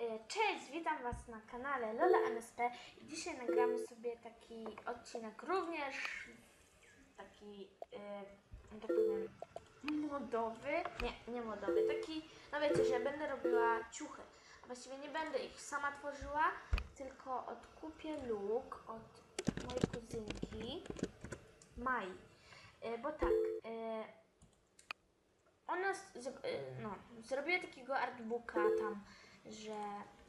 E, Cześć, witam Was na kanale Lola MSP i dzisiaj nagramy sobie taki odcinek również taki, e, no tak powiem, modowy, nie, nie modowy, taki, no wiecie, że będę robiła ciuchy. Właściwie nie będę ich sama tworzyła, tylko odkupię luk od mojej kuzynki Mai. E, Bo tak, e, ona z, z, y, no, zrobiła takiego artbooka tam, że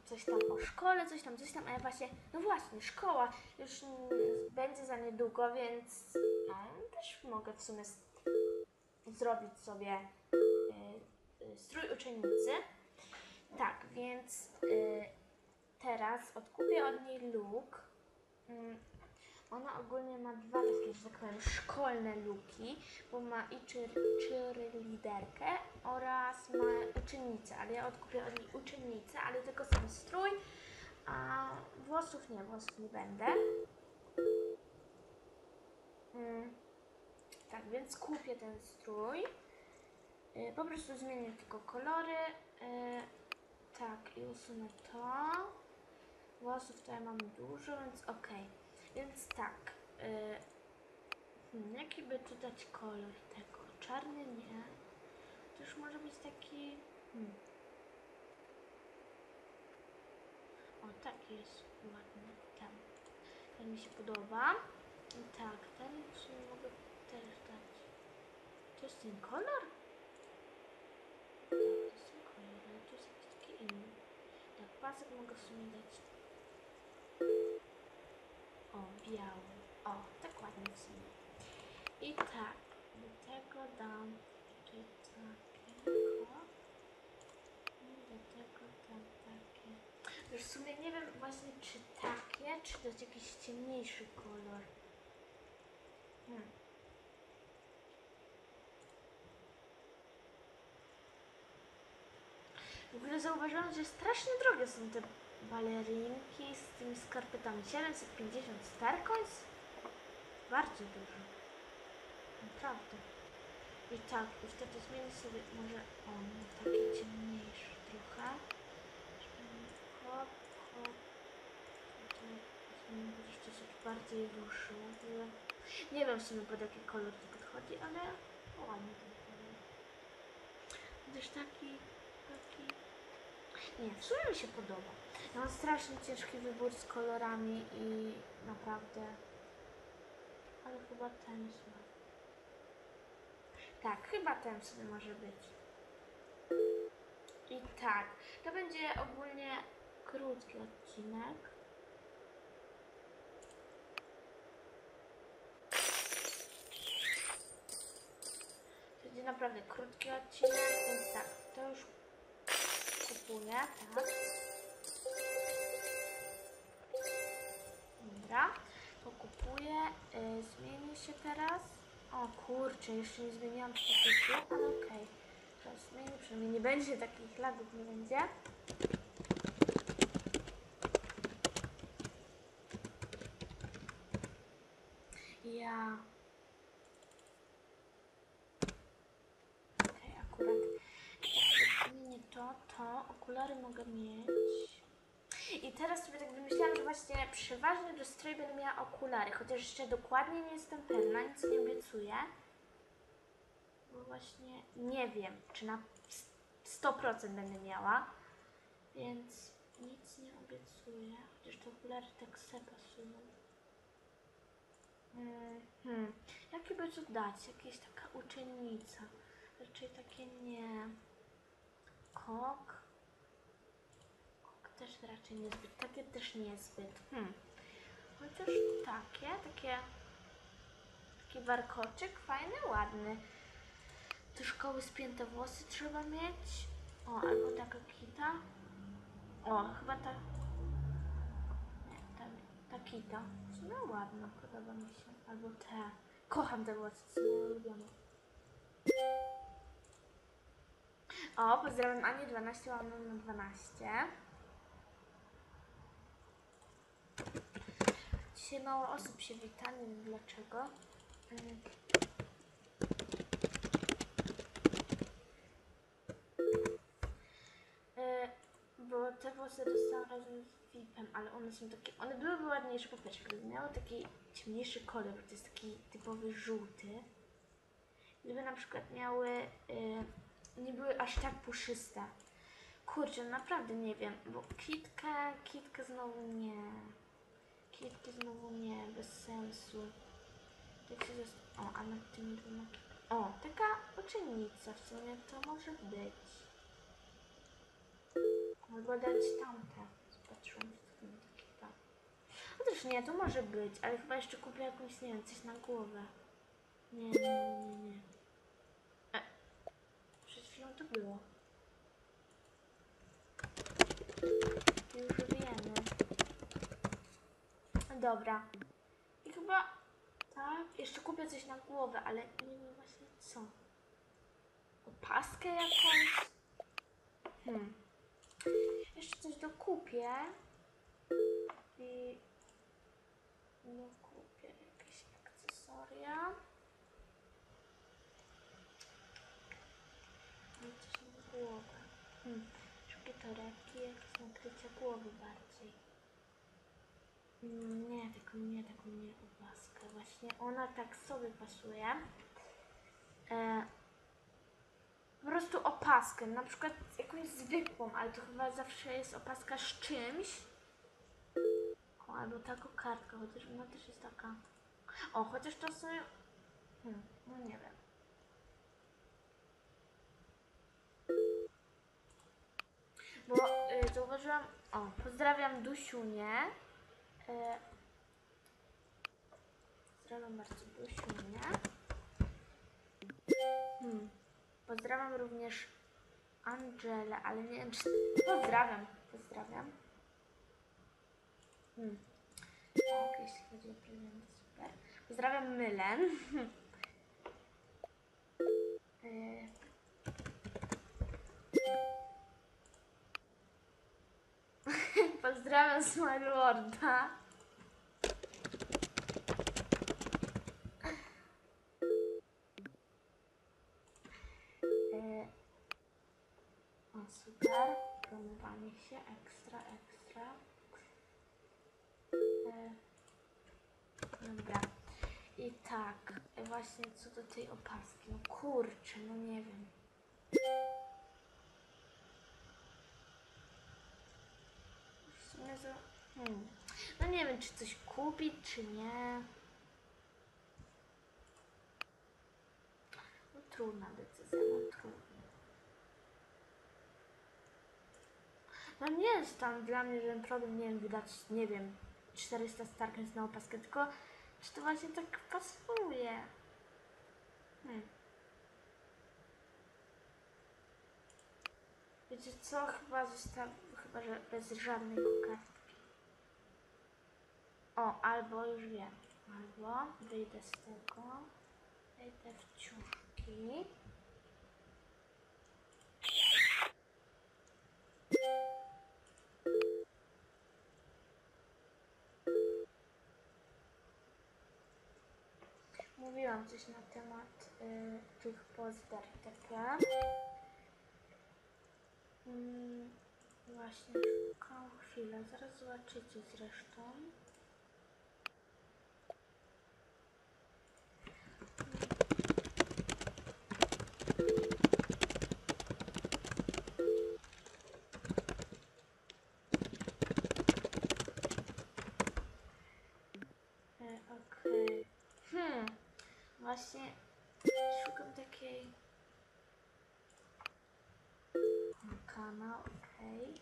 coś tam o szkole, coś tam, coś tam, a ja właśnie, no właśnie, szkoła już mm, będzie za niedługo, więc no, też mogę w sumie zrobić sobie y, y, strój uczennicy. Tak, więc y, teraz odkupię od niej look. Ona ogólnie ma dwa takie, że tak powiem, szkolne luki, bo ma i cheer, cheerleaderkę oraz ma uczennicę, ale ja odkupię od niej uczennicę, ale tylko sam strój, a włosów nie, włosów nie będę. Mm, tak, więc kupię ten strój. Y, Po prostu zmienię tylko kolory. Y, Tak, i usunę to. Włosów to ja mam dużo, więc okej. Więc tak. Y, hmm, jaki by tu dać kolor tego? Czarny nie. To już może być taki. Hmm. O, taki jest ładny. Ten. Ten mi się podoba. I tak, ten sumie mogę też dać. To jest ten kolor? Tak, to jest ten kolor, ale tu jest jakiś taki inny. Tak, pasek mogę w sumie dać biały. O, tak ładnie w sumie. I tak, do tego dam tutaj takiego. Do tego dam takie. Już w sumie nie wiem właśnie czy takie, czy dać jakiś ciemniejszy kolor. Hmm. W ogóle zauważyłam, że strasznie drogie są te balerinki z tymi skarpetami. 750 starcoins? Bardzo dużo. Naprawdę. I tak, i wtedy zmienię sobie może on taki ciemniejszy trochę. Hop, hop. Jeszcze coś bardziej ruszył. Nie wiem w sumie pod jaki kolor to podchodzi, ale ładnie to wygląda. Chociaż taki, taki nie, w sumie mi się podoba. Ja mam strasznie ciężki wybór z kolorami i naprawdę. Ale chyba ten ładny. Tak, chyba ten sobie może być. I tak, to będzie ogólnie krótki odcinek. To będzie naprawdę krótki odcinek, więc tak, kupuję, tak. Dobra, to kupuję. Yy, zmienię się teraz. O kurczę, jeszcze nie zmieniłam statusu, ale okej. Teraz zmienię, przynajmniej nie będzie takich lagów, nie będzie. Ja. Okulary mogę mieć. I teraz sobie tak wymyślałam, że właśnie przeważnie do stroju będę miała okulary, chociaż jeszcze dokładnie nie jestem pewna, nic nie obiecuję. Bo właśnie nie wiem, czy na 100% będę miała, więc nic nie obiecuję. Chociaż te okulary tak se pasują. Mm, Hmm, jakie by tu dać? Jakieś taka uczennica. Raczej takie nie. Kok. Też raczej niezbyt. Takie też niezbyt. Hmm. Chociaż takie, takie. Taki warkoczyk fajny, ładny. Do szkoły spięte włosy trzeba mieć. O, albo taka kita. O, chyba ta. Nie, ta, ta kita. Sumie ładna, podoba mi się. Albo te. Kocham te włosy, są moje ulubione. O, pozdrawiam Anię 12, łamną na 12. Dzisiaj mało osób się wita, nie wiem dlaczego. Y, Bo te włosy dostałam razem z VIP-em, ale one są takie, one byłyby ładniejsze po pierwsze, gdyby miały taki ciemniejszy kolor, to jest taki typowy żółty. Gdyby na przykład miały, y, nie były aż tak puszyste. Kurczę, naprawdę nie wiem, bo kitkę, kitkę znowu nie. Kitkę znowu nie, bez sensu. Tak się o, a nad tymi dwoma O, taka uczennica w sumie to może być. Albo dać tamte. Zobaczyłam, co to będzie takie tam. Chociaż nie, to może być, ale chyba jeszcze kupię jakąś, nie wiem, coś na głowę. Nie, nie, nie, nie, nie. E, przed chwilą to było. Już wiemy. No Dobra. I chyba tak, jeszcze kupię coś na głowę, ale nie wiem właśnie co. Opaskę jakąś? Hmm. Jeszcze coś dokupię. I no kupię jakieś akcesoria. No coś na głowę. Hmm. Szybkie torebki, jakieś nakrycie głowy bardziej. Nie, taką nie, taką nie opaskę. Właśnie ona tak sobie pasuje. E, po prostu opaskę, na przykład jakąś zwykłą, ale to chyba zawsze jest opaska z czymś. O, albo ta kokardka, chociaż ona też jest taka. O, chociaż to sobie. Hmm, no nie wiem. Bo y, zauważyłam. O, pozdrawiam Dusiunię. Y, pozdrawiam bardzo Dusiunię. Hmm. Pozdrawiam również Angelę, ale nie wiem czy... Pozdrawiam, pozdrawiam. Hmm. Tak, jeśli chodzi o prezenty, super. Pozdrawiam Mylen. Y, Pozdrawiam Smarlorda. E, O, super. Promowanie się. Ekstra, ekstra. E, Dobra. I tak, e, właśnie co do tej opaski. No kurczę, no nie wiem. Hmm. No nie wiem, czy coś kupić, czy nie. No trudna decyzja, no trudna. No nie jest tam dla mnie żaden problem, nie wiem, wydać, nie wiem, 400 starkens na opaskę, tylko czy to właśnie tak pasuje? Hmm. Wiecie co, chyba zostaw, chyba że bez żadnej kokardki. O, albo już wiem, albo wyjdę z tego, wejdę w ciuszki. Mówiłam coś na temat y, tych itp. Mm, właśnie, szukam chwilę, zaraz zobaczycie zresztą. Okej. Hmm. Właśnie szukam takiej. Kanał, okej.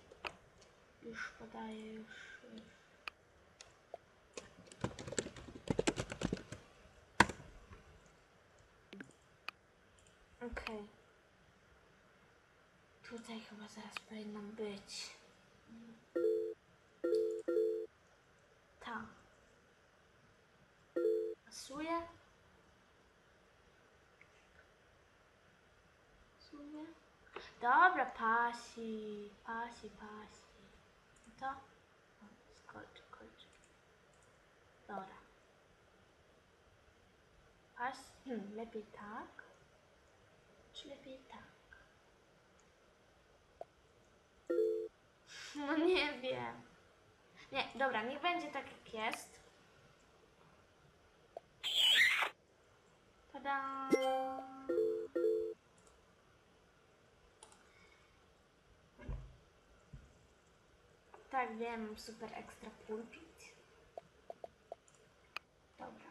Już podaję, już. Okej. Tutaj chyba zaraz powinnam być. Ta. Pasuje? Dobra, pasi, pasi, pasi. No to? O, Skoczy, skoczy. Dobra. Pas, hmm, lepiej tak. Czy lepiej tak? No nie Nie, dobra, niech będzie tak jak jest. Tada! Wiem, super ekstra pulpit. Dobra.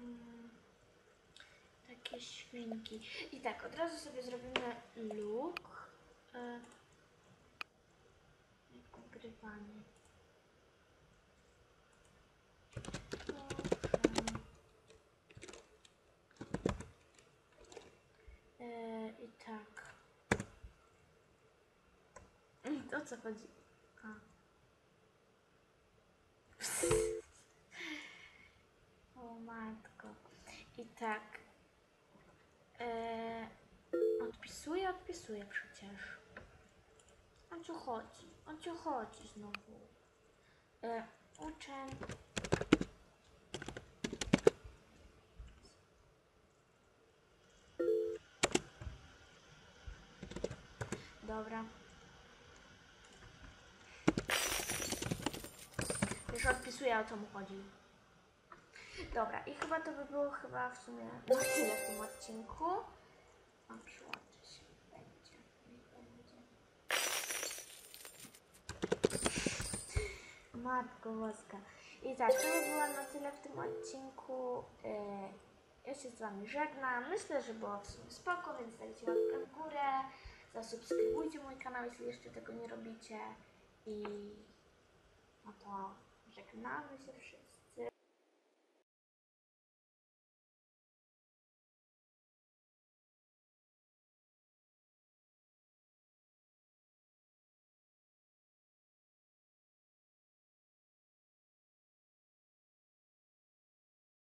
Mm, takie świnki. I tak, od razu sobie zrobimy look. E, Nagrywanie. Proszę. E, I tak. O co chodzi? A. O matko. I tak. E, odpisuję, odpisuję przecież. O co chodzi? O co chodzi znowu? E, uczę. Dobra. Już odpisuję o co mu chodzi. Dobra, i chyba to by było chyba w sumie na tyle w tym odcinku. A przyłączy się. Będzie. będzie. Matko Boska. I tak, to by było na tyle w tym odcinku. Yy, Ja się z Wami żegnam. Myślę, że było w sumie spoko, więc dajcie łapkę w górę. Zasubskrybujcie mój kanał, jeśli jeszcze tego nie robicie. I no to Жагналася вшись.